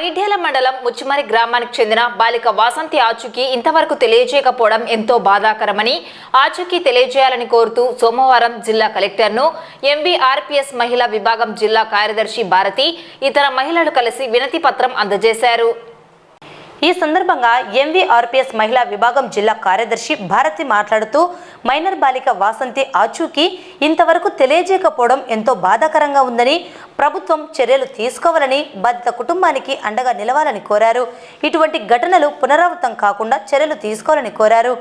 పగిడ్యాల మండలం ముచ్చిమరి గ్రామానికి చెందిన బాలిక వాసంతి ఆచూకీ ఇంతవరకు తెలియజేయకపోవడం ఎంతో బాధాకరమని ఆచూకీ తెలియజేయాలని కోరుతూ సోమవారం జిల్లా కలెక్టర్ను ఎంవీఆర్పీఎస్ మహిళా విభాగం జిల్లా కార్యదర్శి భారతి ఇతర మహిళలు కలిసి వినతి పత్రం అందజేశారు. ఈ సందర్భంగా ఎంవీఆర్పిఎస్ మహిళా విభాగం జిల్లా కార్యదర్శి భారతి మాట్లాడుతూ మైనర్ బాలిక వాసంతి ఆచూకీ ఇంతవరకు తెలియజేయకపోవడం ఎంతో బాధాకరంగా ఉందని ప్రభుత్వం చర్యలు తీసుకోవాలని బాధిత కుటుంబానికి అండగా నిలవాలని కోరారు. ఇటువంటి ఘటనలు పునరావృతం కాకుండా చర్యలు తీసుకోవాలని కోరారు.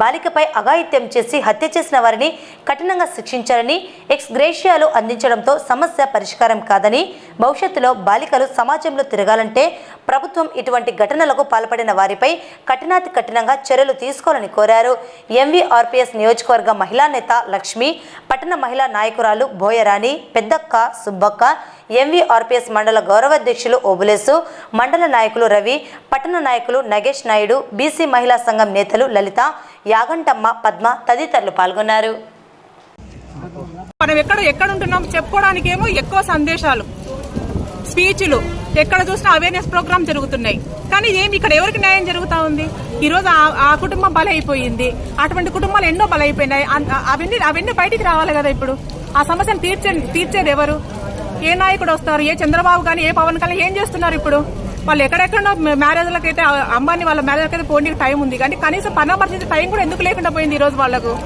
బాలికపై అఘాయిత్యం చేసి హత్య చేసిన వారిని కఠినంగా శిక్షించాలని ఎక్స్ గ్రేషియాలు అందించడంతో సమస్య పరిష్కారం కాదని భవిష్యత్తులో బాలికలు సమాజంలో తిరగాలంటే ప్రభుత్వం ఇటువంటి ఘటనలకు పాల్పడిన వారిపై కఠినాతి కఠినంగా చర్యలు తీసుకోవాలని కోరారు. ఎంవీఆర్పీఎస్ నియోజకవర్గ మహిళా నేత లక్ష్మి పట్టణ మహిళా నాయకురాలు బోయరాణి పెద్దక్క సుబ్బక్క ఎంవీఆర్పీఎస్ మండల గౌరవాధ్యక్షులు ఓబులేసు మండల నాయకులు రవి పట్టణ నాయకులు నగేష్ నాయుడు బీసీ మహిళా సంఘం నేతలు లలిత యాగంటమ్మ పద్మ తదితరులు పాల్గొన్నారు. మనం ఎక్కడ ఎక్కడ ఉంటున్నాం చెప్పుకోవడానికి ఏమో ఎక్కువ సందేశాలు. స్పీచ్లు. ఎక్కడ చూసినా అవేర్నెస్ ప్రోగ్రామ్ జరుగుతున్నాయి. కానీ ఏమి ఇక్కడ ఎవరికి న్యాయం జరుగుతూ ఉంది? ఈరోజు ఆ- ఆ కుటుంబం బలైపోయింది. అటువంటి కుటుంబాలు ఎన్నో బలైపోయినాయి. అవన్నీ అవన్నీ బయటికి రావాలి కదా ఇప్పుడు? ఆ సమస్యను తీర్చే తీర్చేది ఎవరు? ఏ నాయకుడు వస్తారు? ఏ చంద్రబాబు కానీ ఏ పవన్ కానీ ఏం చేస్తున్నారు ఇప్పుడు? వాళ్ళు ఎక్కడెక్కడో మ్యారేజ్లకి అయితే అంబానీ వాళ్ళ మ్యారేజ్కి అయితే పోనీకి టైం ఉంది. కానీ కనీసం పరామర్శించే టైం కూడా ఎందుకు లేకుండా పోయింది ఈ రోజు వాళ్ళకు?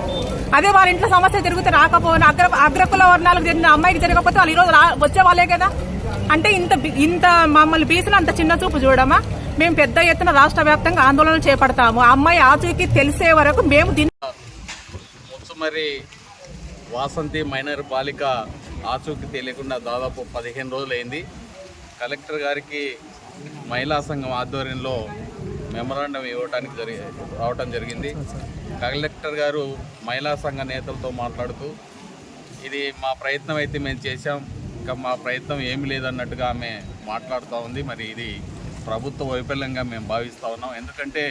అదే వాళ్ళ ఇంట్లో సమస్య జరిగితే రాకపోయినా అగ్ర అగ్రకుల వర్ణాలకు జరిగిన అమ్మాయికి జరగకపోతే వాళ్ళు ఈరోజు రా- వచ్చే వాళ్ళే కదా? అంటే ఇంత ఇంత మమ్మల్ని బీసులు అంత చిన్న చూపు చూడమా? మేము పెద్ద ఎత్తున రాష్ట్ర వ్యాప్తంగా ఆందోళనలు చేపడతాము. ఆ అమ్మాయి ఆచూకీ తెలిసే వరకు మేము దీన్ని ముచ్చుమరి వాసంతి మైనర్ బాలిక ఆచూకీ తెలియకుండా దాదాపు పదిహేను రోజులైంది. కలెక్టర్ గారికి మహిళా సంఘం ఆధ్వర్యంలో మెమరాండం ఇవ్వడానికి జరిగి రావటం జరిగింది. కలెక్టర్ గారు మహిళా సంఘ నేతలతో మాట్లాడుతూ ఇది మా ప్రయత్నం అయితే మేము చేశాం. ఇంకా మా ప్రయత్నం ఏమీ లేదన్నట్టుగా ఆమె మాట్లాడుతూ ఉంది. మరి ఇది ప్రభుత్వ వైఫల్యంగా మేము భావిస్తూ ఉన్నాం. ఎందుకంటే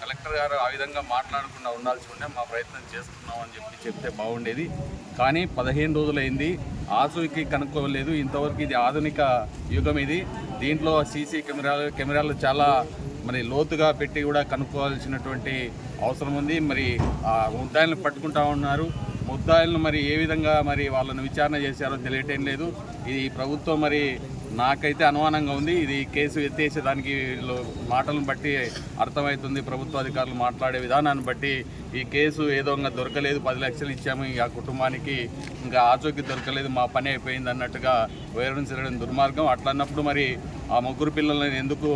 కలెక్టర్ గారు ఆ విధంగా మాట్లాడకుండా ఉండాల్సి ఉండే మా ప్రయత్నం చేస్తున్నాం అని చెప్పి చెప్తే బాగుండేది. కానీ పదిహేను రోజులైంది. ఆసుకి కనుక్కోలేదు. ఇంతవరకు ఇది ఆధునిక యుగం ఇది. దీంట్లో సీసీ కెమెరాలు కెమెరాలు చాలా మరి లోతుగా పెట్టి కూడా కనుక్కోవాల్సినటువంటి అవసరం ఉంది. మరి ఆ ఉంటాయని పట్టుకుంటా ఉన్నారు. ముద్దాయిలను మరి ఏ విధంగా మరి వాళ్ళను విచారణ చేశారో తెలియటం లేదు. ఇది ప్రభుత్వం మరి నాకైతే అనుమానంగా ఉంది. ఇది కేసు ఎత్తేసేదానికి వీళ్ళు మాటలను బట్టి అర్థమవుతుంది. ప్రభుత్వ అధికారులు మాట్లాడే విధానాన్ని బట్టి ఈ కేసు ఏదో ఇంకా దొరకలేదు. పది లక్షలు ఇచ్చాము. ఆ కుటుంబానికి ఇంకా ఆచూకీ దొరకలేదు. మా పని అయిపోయింది అన్నట్టుగా వివరించడం దుర్మార్గం. అట్లన్నప్పుడు మరి ఆ ముగ్గురు పిల్లల్ని ఎందుకు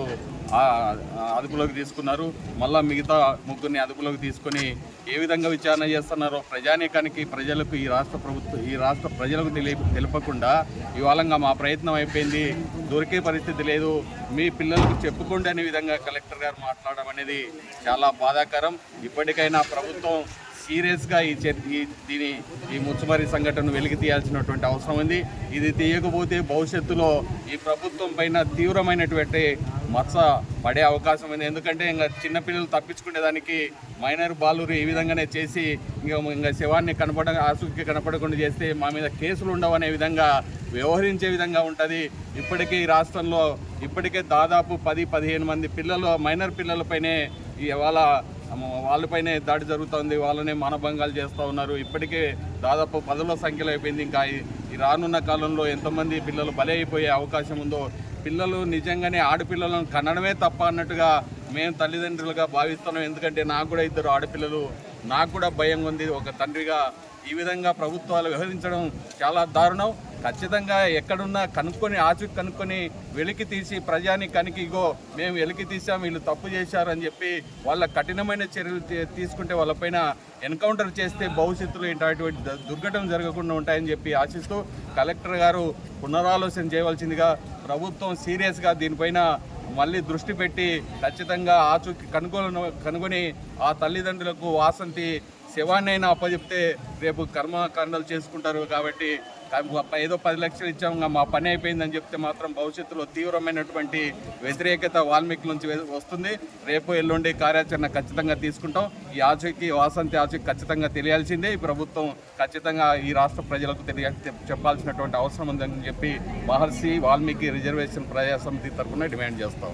అదుపులోకి తీసుకున్నారు. మళ్ళా మిగతా ముగ్గురిని అదుపులోకి తీసుకొని ఏ విధంగా విచారణ చేస్తున్నారో ప్రజానీకానికి ప్రజలకు ఈ రాష్ట్ర ప్రభుత్వం ఈ రాష్ట్ర ప్రజలకు తెలియ తెలపకుండా ఇవాళంగా మా ప్రయత్నం అయిపోయింది. దొరికే పరిస్థితి లేదు. మీ పిల్లలకు చెప్పుకోండి అనే విధంగా కలెక్టర్ గారు మాట్లాడడం అనేది చాలా బాధాకరం. ఇప్పటికైనా ప్రభుత్వం సీరియస్గా ఈ దీని ఈ ముచ్చుమరి సంఘటనను వెలికి తీయాల్సినటువంటి అవసరం ఉంది. ఇది తీయకపోతే భవిష్యత్తులో ఈ ప్రభుత్వం పైన తీవ్రమైనటువంటి మచ్చ పడే అవకాశం ఉంది. ఎందుకంటే ఇంకా చిన్నపిల్లలు తప్పించుకునేదానికి మైనర్ బాలురు ఈ విధంగానే చేసి ఇంకా ఇంకా శవాన్ని కనపడ ఆసుకి కనపడకుండా చేస్తే మా మీద కేసులు ఉండవనే విధంగా వ్యవహరించే విధంగా ఉంటుంది. ఇప్పటికే ఈ రాష్ట్రంలో ఇప్పటికే దాదాపు పది పదిహేను మంది పిల్లలు మైనర్ పిల్లలపైనే ఇవాళ వాళ్ళపైనే దాడి జరుగుతుంది వాళ్ళనే మానభంగాలు చేస్తూ ఉన్నారు. ఇప్పటికే దాదాపు పదవుల సంఖ్యలో అయిపోయింది. ఇంకా ఈ- ఈ రానున్న కాలంలో ఎంతమంది పిల్లలు బలి అయిపోయే అవకాశం ఉందో పిల్లలు నిజంగానే ఆడపిల్లలను కనడమే తప్ప అన్నట్టుగా మేము తల్లిదండ్రులుగా భావిస్తున్నాం. ఎందుకంటే నాకు కూడా ఇద్దరు ఆడపిల్లలు నాకు కూడా భయం ఉంది. ఒక తండ్రిగా ఈ విధంగా ప్రభుత్వాలు వ్యవహరించడం చాలా దారుణం. ఖచ్చితంగా ఎక్కడున్నా కనుక్కొని ఆచూకి కనుక్కొని వెలికి తీసి ప్రజానికానికి ఇగో మేము వెలికి తీసాం వీళ్ళు తప్పు చేశారని చెప్పి వాళ్ళ కఠినమైన చర్యలు తీ- తీసుకుంటే వాళ్ళపైన ఎన్కౌంటర్ చేస్తే భవిష్యత్తులో ఇటువంటి దుర్ఘటన జరగకుండా ఉంటాయని చెప్పి ఆశిస్తూ కలెక్టర్ గారు పునరాలోచన చేయవలసిందిగా ప్రభుత్వం సీరియస్గా దీనిపైన మళ్ళీ దృష్టి పెట్టి ఖచ్చితంగా ఆచూకి కనుగోలు కనుగొని ఆ తల్లిదండ్రులకు వాసంతి శవాన్నైనా అప్పచెప్తే రేపు కర్మకాండాలు చేసుకుంటారు కాబట్టి ఏదో పది లక్షలు ఇచ్చాము ఇంకా మా పని అయిపోయిందని చెప్తే మాత్రం భవిష్యత్తులో తీవ్రమైనటువంటి వ్యతిరేకత వాల్మీకి నుంచి వస్తుంది. రేపు ఎల్లుండి కార్యాచరణ ఖచ్చితంగా తీసుకుంటాం. ఈ ఆచూకి వాసంతి ఆచూకి ఖచ్చితంగా తెలియాల్సిందే. ఈ ప్రభుత్వం ఖచ్చితంగా ఈ రాష్ట్ర ప్రజలకు తెలియ చెప్పాల్సినటువంటి అవసరం ఉందని చెప్పి మహర్షి వాల్మీకి రిజర్వేషన్ ప్రజాసమితి తరఫున డిమాండ్ చేస్తాం.